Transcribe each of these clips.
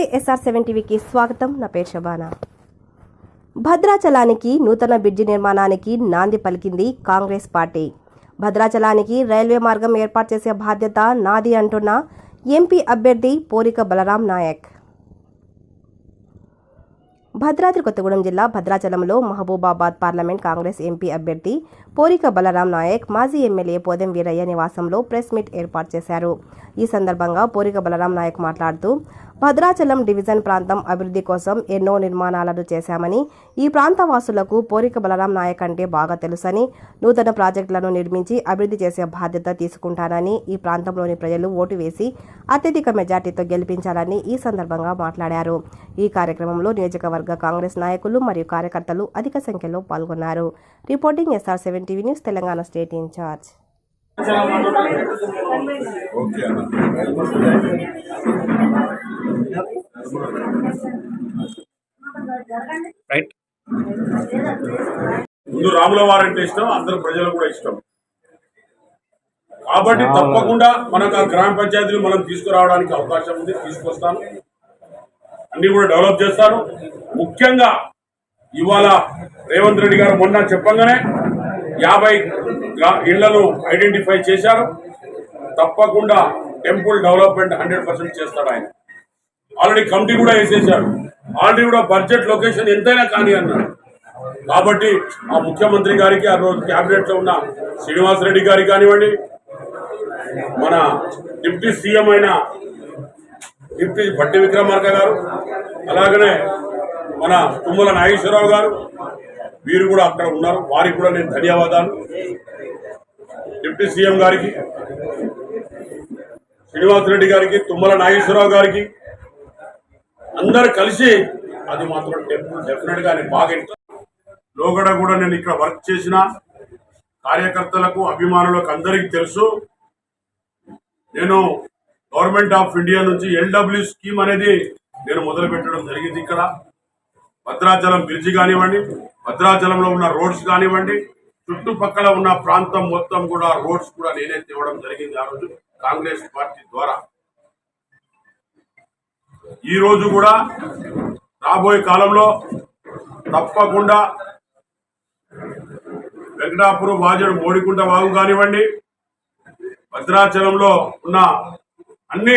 SR seven టీవీకి స్వాగతం. నా పేరు శబానా. భద్రాచలానికి నూతన బ్రిడ్జి నిర్మాణానికి నాంది పలికింది కాంగ్రెస్ పార్టీ. భద్రాచలానికి రైల్వే మార్గం ఏర్పాటు చేసే బాధ్యత నాది అంటున్న ఎంపీ అభ్యర్థి పోరిక బలరాం నాయక్. భద్రాద్రి కొత్తగూడెం జిల్లా భద్రాచలంలో మహబూబాబాద్ పార్లమెంట్ కాంగ్రెస్ ఎంపీ అభ్యర్థి పోరిక బలరాం నాయక్ మాజీ ఎమ్మెల్యే పోదెం వీరయ్య నివాసంలో ప్రెస్ మీట్ ఏర్పాటు చేశారు. ఈ సందర్భంగా పోరిక బలరాం నాయక్ మాట్లాడుతూ భద్రాచలం డివిజన్ ప్రాంతం అభివృద్ధి కోసం ఎన్నో నిర్మాణాలను చేశామని ఈ ప్రాంత వాసులకు పోరిక బలరాం నాయక్ అంటే బాగా తెలుసని నూతన ప్రాజెక్టులను నిర్మించి అభివృద్ధి చేసే బాధ్యత తీసుకుంటానని ఈ ప్రాంతంలోని ప్రజలు ఓటు వేసి అత్యధిక మెజార్టీతో గెలిపించాలని ఈ సందర్భంగా మాట్లాడారు. ఈ కార్యక్రమంలో నియోజకవర్గ కాంగ్రెస్ నాయకులు మరియు కార్యకర్తలు అధిక సంఖ్యలో పాల్గొన్నారు. Reporting SR seven TV news Telangana state in charge. Okay అన్న రైట్. ముందు రాముల వారంటే ఇష్టం అందరు ప్రజలు కూడా ఇష్టం. కాబట్టి తప్పకుండా మనకు ఆ గ్రామ పంచాయతీలు మనం తీసుకురావడానికి అవకాశం ఉంది తీసుకొస్తాను. అన్ని కూడా డెవలప్ చేస్తారు. ముఖ్యంగా ఇవాళ రేవంత్ రెడ్డి గారు మొన్న చెప్పంగానే యాభై ఇళ్ళను ఐడెంటిఫై చేశారు. తప్పకుండా టెంపుల్ డెవలప్మెంట్ హండ్రెడ్ పర్సెంట్ చేస్తాడు ఆయన. ఆల్రెడీ కమిటీ కూడా వేసేసారు ఆల్రెడీ కూడా బడ్జెట్ లొకేషన్ ఎంతైనా కానీ అన్నారు. కాబట్టి ఆ ముఖ్యమంత్రి గారికి ఆ రోజు క్యాబినెట్లో ఉన్న శ్రీనివాస్ రెడ్డి గారికి కానివ్వండి మన డిప్యూటీ సీఎం అయిన డిప్యూటీ భట్టి విక్రమార్క గారు అలాగనే మన తుమ్మల నాగేశ్వరరావు గారు వీరు కూడా అక్కడ ఉన్నారు. వారికి కూడా నేను ధన్యవాదాలు. డిప్యూటీ సీఎం గారికి శ్రీనివాసరెడ్డి గారికి తుమ్మల నాగేశ్వరరావు గారికి అందరు కలిసి అది మాత్రం టెంపుల్ డెఫినెట్గా నేను బాగా లోగడ కూడా నేను ఇక్కడ వర్క్ చేసిన కార్యకర్తలకు అభిమానులకు అందరికీ తెలుసు. నేను గవర్నమెంట్ ఆఫ్ ఇండియా నుంచి ఎల్డబ్ల్యూ స్కీమ్ అనేది నేను మొదలు పెట్టడం జరిగింది ఇక్కడ. భద్రాచలం బ్రిడ్జి కానివ్వండి భద్రాచలంలో ఉన్న రోడ్స్ కానివ్వండి చుట్టుపక్కల ఉన్న ప్రాంతం మొత్తం కూడా రోడ్స్ కూడా నేనే తేవడం జరిగింది ఆ రోజు కాంగ్రెస్ పార్టీ ద్వారా. ఈ రోజు కూడా రాబోయే కాలంలో తప్పకుండా వెంకటాపురం వాజడు మోడికుంట వాగు కానివ్వండి భద్రాచలంలో ఉన్న అన్ని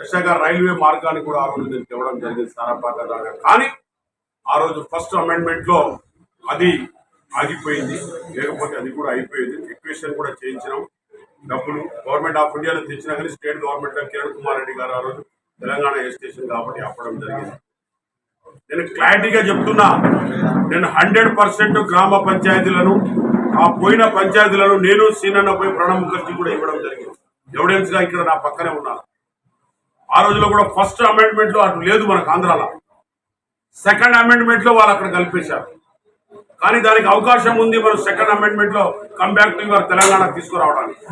విశాఖ రైల్వే మార్గాన్ని కూడా ఆ రోజు నేను తేవడం జరిగింది సారాపాక దాకా. కానీ ఆ రోజు ఫస్ట్ అమెండ్మెంట్లో అది ఆగిపోయింది. లేకపోతే అది కూడా అయిపోయింది. ఎక్వేషన్ కూడా చేయించినాం. డబ్బులు గవర్నమెంట్ ఆఫ్ ఇండియాలో తెచ్చినా కానీ స్టేట్ గవర్నమెంట్ కిరణ్ కుమార్ రెడ్డి గారు ఆ రోజు తెలంగాణ ఎస్టేషన్ కాబట్టి అప్పడం జరిగింది. నేను క్లారిటీగా చెప్తున్నా నేను హండ్రెడ్ పర్సెంట్ గ్రామ పంచాయతీలను ఆ పోయిన పంచాయతీలను నేను సీనన్న పోయి ప్రణబ్ ముఖర్జీ కూడా ఇవ్వడం జరిగింది. ఎవిడెన్స్గా ఇక్కడ నా పక్కనే ఉన్నారు. ఆ రోజులో కూడా ఫస్ట్ అమెండ్మెంట్లో అటు లేదు మనకు ఆంధ్రాలో. సెకండ్ అమెండ్మెంట్లో వాళ్ళు అక్కడ కల్పించారు కానీ దానికి అవకాశం ఉంది మనం సెకండ్ అమెండ్మెంట్లో కంబ్యాక్ టు యువర్ తెలంగాణ తీసుకురావడానికి.